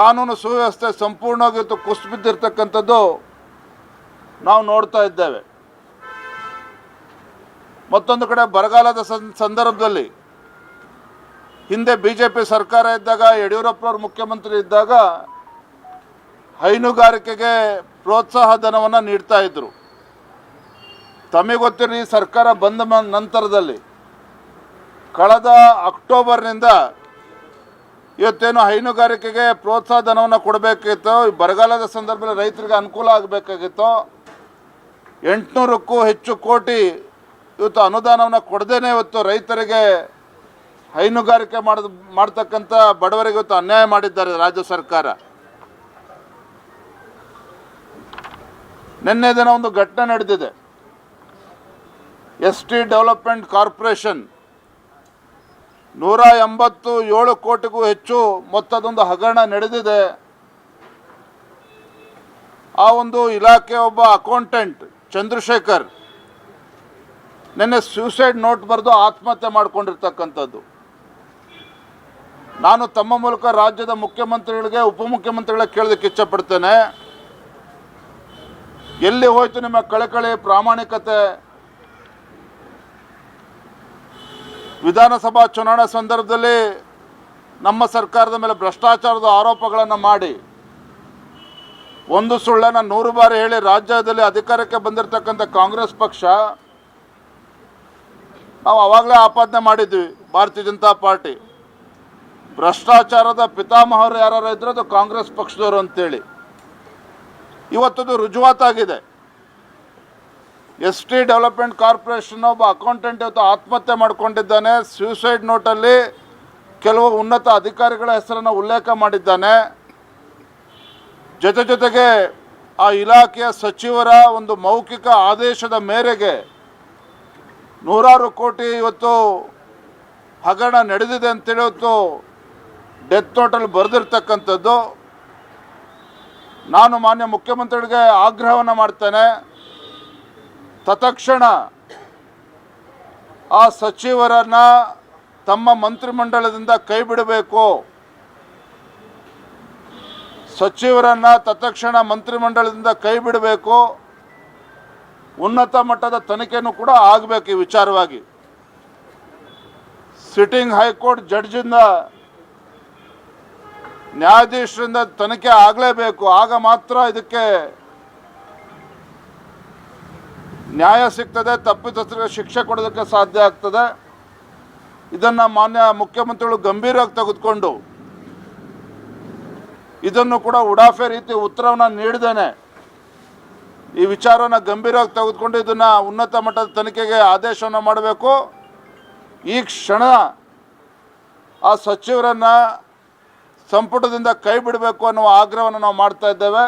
ಕಾನೂನು ಸುವ್ಯವಸ್ಥೆ ಸಂಪೂರ್ಣವಾಗಿ ಕುಸಿದು ಬಿದ್ದಿರ್ತಕ್ಕಂಥದ್ದು ನಾವು ನೋಡ್ತಾ ಇದ್ದೇವೆ. ಮತ್ತೊಂದು ಕಡೆ ಬರಗಾಲದ ಸಂದರ್ಭದಲ್ಲಿ ಹಿಂದೆ ಬಿ ಜೆ ಪಿ ಸರ್ಕಾರ ಇದ್ದಾಗ, ಯಡಿಯೂರಪ್ಪನವರು ಮುಖ್ಯಮಂತ್ರಿ ಇದ್ದಾಗ ಹೈನುಗಾರಿಕೆಗೆ ಪ್ರೋತ್ಸಾಹ ಧನವನ್ನು ನೀಡ್ತಾ ಇದ್ರು. ತಮಗೆ ಗೊತ್ತಿರೋ ಸರ್ಕಾರ ಬಂದ ನಂತರದಲ್ಲಿ ಕಳೆದ ಅಕ್ಟೋಬರ್ನಿಂದ ಇವತ್ತೇನು ಹೈನುಗಾರಿಕೆಗೆ ಪ್ರೋತ್ಸಾಹ ಧನವನ್ನು ಕೊಡಬೇಕಿತ್ತು ಬರಗಾಲದ ಸಂದರ್ಭದಲ್ಲಿ ರೈತರಿಗೆ ಅನುಕೂಲ ಆಗಬೇಕಾಗಿತ್ತು. ಎಂಟುನೂರಕ್ಕೂ ಹೆಚ್ಚು ಕೋಟಿ ಇವತ್ತು ಅನುದಾನವನ್ನು ಕೊಡದೇನೆ ಇವತ್ತು ರೈತರಿಗೆ ಹೈನುಗಾರಿಕೆ ಮಾಡ ಮಾಡ್ತಕ್ಕಂಥ ಬಡವರಿಗೆ ಇವತ್ತು ಅನ್ಯಾಯ ಮಾಡಿದ್ದಾರೆ ರಾಜ್ಯ ಸರ್ಕಾರ. ನಿನ್ನೆ ದಿನ ಒಂದು ಘಟನೆ ನಡೆದಿದೆ. ಎಸ್ ಟಿ ಡೆವಲಪ್ಮೆಂಟ್ ಕಾರ್ಪೊರೇಷನ್ ನೂರ ಎಂಬತ್ತು ಏಳು ಕೋಟಿಗೂ ಹೆಚ್ಚು ಮೊತ್ತದೊಂದು ಹಗರಣ ನಡೆದಿದೆ. ಆ ಒಂದು ಇಲಾಖೆ ಒಬ್ಬ ಅಕೌಂಟೆಂಟ್ ಚಂದ್ರಶೇಖರ್ ನಿನ್ನೆ ಸ್ಯೂಸೈಡ್ ನೋಟ್ ಬರೆದು ಆತ್ಮಹತ್ಯೆ ಮಾಡಿಕೊಂಡಿರ್ತಕ್ಕಂಥದ್ದು. ನಾನು ತಮ್ಮ ಮೂಲಕ ರಾಜ್ಯದ ಮುಖ್ಯಮಂತ್ರಿಗಳಿಗೆ ಉಪಮುಖ್ಯಮಂತ್ರಿಗಳಿಗೆ ಕೇಳೋದಕ್ಕೆ ಇಚ್ಛಪಡ್ತೇನೆ. ಎಲ್ಲಿ ಹೋಯ್ತು ನಿಮ್ಮ ಕಳಕಳಿ ಪ್ರಾಮಾಣಿಕತೆ? ವಿಧಾನಸಭಾ ಚುನಾವಣೆ ಸಂದರ್ಭದಲ್ಲಿ ನಮ್ಮ ಸರ್ಕಾರದ ಮೇಲೆ ಭ್ರಷ್ಟಾಚಾರದ ಆರೋಪಗಳನ್ನು ಮಾಡಿ ಒಂದು ಸುಳ್ಳನ್ನು ನೂರು ಬಾರಿ ಹೇಳಿ ರಾಜ್ಯದಲ್ಲಿ ಅಧಿಕಾರಕ್ಕೆ ಬಂದಿರತಕ್ಕಂಥ ಕಾಂಗ್ರೆಸ್ ಪಕ್ಷ ನಾವು ಆವಾಗಲೇ ಆಪಾದನೆ ಮಾಡಿದ್ವಿ, ಭಾರತೀಯ ಜನತಾ ಪಾರ್ಟಿ. ಭ್ರಷ್ಟಾಚಾರದ ಪಿತಾಮಹರು ಯಾರು ಇದ್ರೆ ಅದು ಕಾಂಗ್ರೆಸ್ ಪಕ್ಷದವರು ಅಂತೇಳಿ. ಇವತ್ತದು ರುಜುವಾತಾಗಿದೆ. ಎಸ್ ಟಿ ಡೆವಲಪ್ಮೆಂಟ್ ಕಾರ್ಪೊರೇಷನ್ ಒಬ್ಬ ಅಕೌಂಟೆಂಟ್ ಇವತ್ತು ಆತ್ಮಹತ್ಯೆ ಮಾಡಿಕೊಂಡಿದ್ದಾನೆ. ಸ್ಯೂಸೈಡ್ ನೋಟಲ್ಲಿ ಕೆಲವು ಉನ್ನತ ಅಧಿಕಾರಿಗಳ ಹೆಸರನ್ನು ಉಲ್ಲೇಖ ಮಾಡಿದ್ದಾನೆ. ಜೊತೆ ಜೊತೆಗೆ ಆ ಇಲಾಖೆಯ ಸಚಿವರ ಒಂದು ಮೌಖಿಕ ಆದೇಶದ ಮೇರೆಗೆ ನೂರಾರು ಕೋಟಿ ಇವತ್ತು ಹಗರಣ ನಡೆದಿದೆ ಅಂತೇಳಿ ಇವತ್ತು ಡೆತ್ ನೋಟಲ್ಲಿ ಬರೆದಿರ್ತಕ್ಕಂಥದ್ದು. ನಾನು ಮಾನ್ಯ ಮುಖ್ಯಮಂತ್ರಿಗಳಿಗೆ ಆಗ್ರಹವನ್ನು ಮಾಡ್ತೇನೆ. ತತ್ಕ್ಷಣ ಆ ಸಚಿವರನ್ನ ತಮ್ಮ ಮಂತ್ರಿಮಂಡಲದಿಂದ ಕೈ ಬಿಡಬೇಕು ಸಚಿವರನ್ನ ತತ್ಕ್ಷಣ ಮಂತ್ರಿಮಂಡಲದಿಂದ ಕೈ ಬಿಡಬೇಕು ಉನ್ನತ ಮಟ್ಟದ ತನಿಖೆನೂ ಕೂಡ ಆಗಬೇಕು ಈ ವಿಚಾರವಾಗಿ. ಸಿಟ್ಟಿಂಗ್ ಹೈಕೋರ್ಟ್ ಜಡ್ಜಿಂದ ನ್ಯಾಯಾಧೀಶರಿಂದ ತನಿಖೆ ಆಗಲೇಬೇಕು. ಆಗ ಮಾತ್ರ ಇದಕ್ಕೆ ನ್ಯಾಯ ಸಿಗ್ತದೆ, ತಪ್ಪಿತಸ್ಥರಿಗೆ ಶಿಕ್ಷೆ ಕೊಡೋದಕ್ಕೆ ಸಾಧ್ಯ ಆಗ್ತದೆ. ಇದನ್ನು ಮಾನ್ಯ ಮುಖ್ಯಮಂತ್ರಿಗಳು ಗಂಭೀರವಾಗಿ ತೆಗೆದುಕೊಂಡು ಇದನ್ನು ಕೂಡ ಉಡಾಫೆ ರೀತಿ ಉತ್ತರವನ್ನು ನೀಡಿದ್ದೇನೆ. ಈ ವಿಚಾರವನ್ನು ಗಂಭೀರವಾಗಿ ತೆಗೆದುಕೊಂಡು ಇದನ್ನು ಉನ್ನತ ಮಟ್ಟದ ತನಿಖೆಗೆ ಆದೇಶವನ್ನು ಮಾಡಬೇಕು. ಈ ಕ್ಷಣ ಆ ಸಚಿವರನ್ನು ಸಂಪುಟದಿಂದ ಕೈ ಬಿಡಬೇಕು ಅನ್ನುವ ಆಗ್ರಹವನ್ನು ನಾವು ಮಾಡ್ತಾ ಇದ್ದೇವೆ.